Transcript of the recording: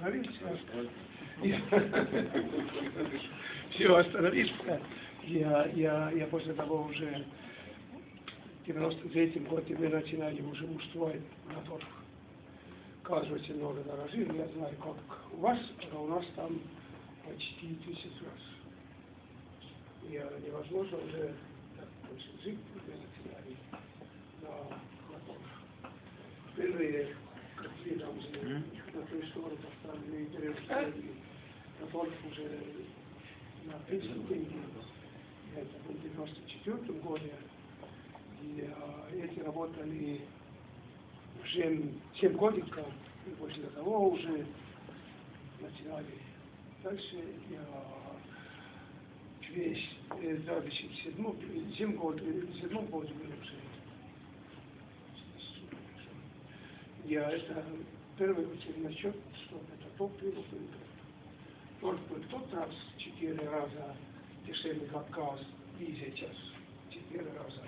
остановился. Все, остановился. Я, я, я после того уже в 93 году мы начинали уже мужской мотор. Оказывается, много дорожили. Я знаю, как у вас, а у нас там почти тысяч раз. Я невозможно уже так больше жить, мы начинали на мотор. Первые какие там же на той стороне поставили деревья, мотор уже на преступлении. Это был в 94 году. И а, эти работали уже 7 годиков, и после того уже начинали дальше. Я э, в 2007 7 год, в 7 году уже. Я это первый насчет, что это топливо было. Только тот раз четыре раза дешевле, как газ, и сейчас четыре раза.